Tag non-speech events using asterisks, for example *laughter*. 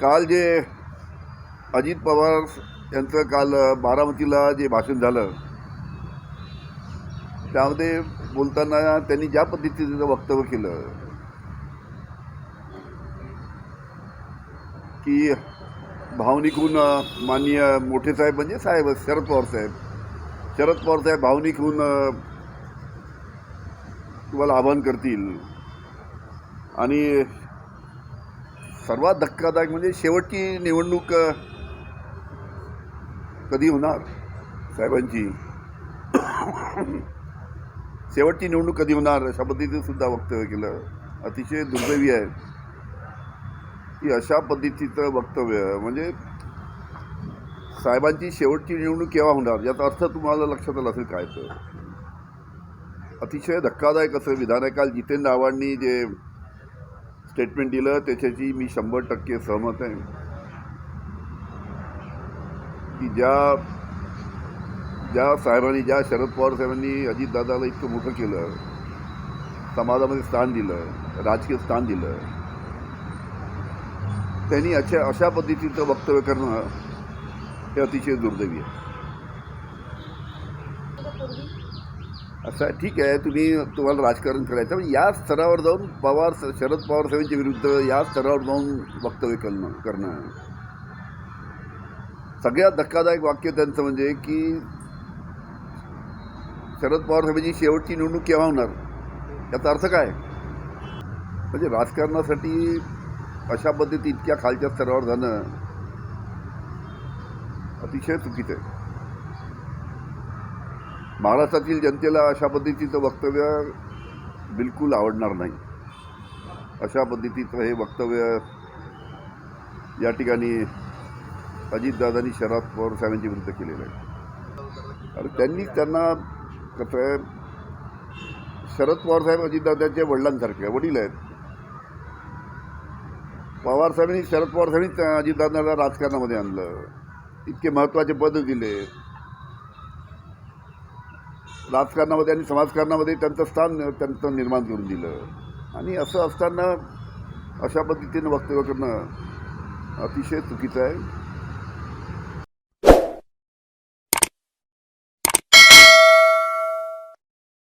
काल जे अजित पवार यांचं काल बारामतीला जे भाषण झालं त्यामध्ये बोलताना त्यांनी ज्या पद्धतीचं वक्तव्य केलं की भावनिकहून माननीय मोठे साहेब म्हणजे साहेब शरद पवार साहेब. शरद पवार साहेब भावनिकहून तुम्हाला आवाहन करतील. आणि सर्वात धक्कादायक म्हणजे शेवटची निवडणूक कधी होणार साहेबांची? *coughs* शेवटची निवडणूक कधी होणार अशा पद्धतीचं सुद्धा वक्तव्य केलं. अतिशय दुर्दैवी आहे. की अशा पद्धतीचं वक्तव्य म्हणजे साहेबांची शेवटची निवडणूक केव्हा होणार? याचा अर्थ तुम्हाला लक्षात आला असेल काय तर? अतिशय धक्कादायक असं विधान आहे काल जितेंद्र आव्हाडनी जे स्टेटमेंट दिलं त्याच्याची मी शंभर टक्के सहमत आहे. की ज्या ज्या साहेबांनी ज्या शरद पवार साहेबांनी अजितदादाला इतकं मोठं केलं समाजामध्ये स्थान दिलं राजकीय स्थान दिलं त्यांनी अशा अशा पद्धतीचं वक्तव्य करणं हे अतिशय दुर्दैवी आहे. असं ठीक आहे तुम्ही तुम्हाला राजकारण करायचं पण या स्तरावर जाऊन पवार शरद पवार साहेबांच्या विरुद्ध या स्तरावर जाऊन वक्तव्य करणं करणं. सगळ्यात धक्कादायक वाक्य त्यांचं म्हणजे की शरद पवार साहेबांची शेवटची निवडणूक केव्हा होणार? याचा अर्थ काय? म्हणजे राजकारणासाठी अशा पद्धती इतक्या खालच्या स्तरावर जाणं अतिशय चुकीचं आहे. महाराष्ट्रातील जनतेला अशा पद्धतीचं वक्तव्य बिलकुल आवडणार नाही. अशा पद्धतीचं हे वक्तव्य या ठिकाणी अजितदादांनी शरद पवार साहेबांच्या विरुद्ध केलेलं आहे. आणि त्यांनी त्यांना कसं आहे शरद पवार साहेब अजितदादांच्या वडिलांसारखे वडील आहेत. पवार साहेबांनी शरद पवार साहेबांनी अजितदादांना राजकारणामध्ये आणलं. इतके महत्त्वाचे पद दिले. राजकारणामध्ये आणि समाजकारणामध्ये त्यांचं स्थान त्यांचं निर्माण करून दिलं. आणि असं असताना अशा पद्धतीनं वक्तव्य करणं अतिशय चुकीचं आहे.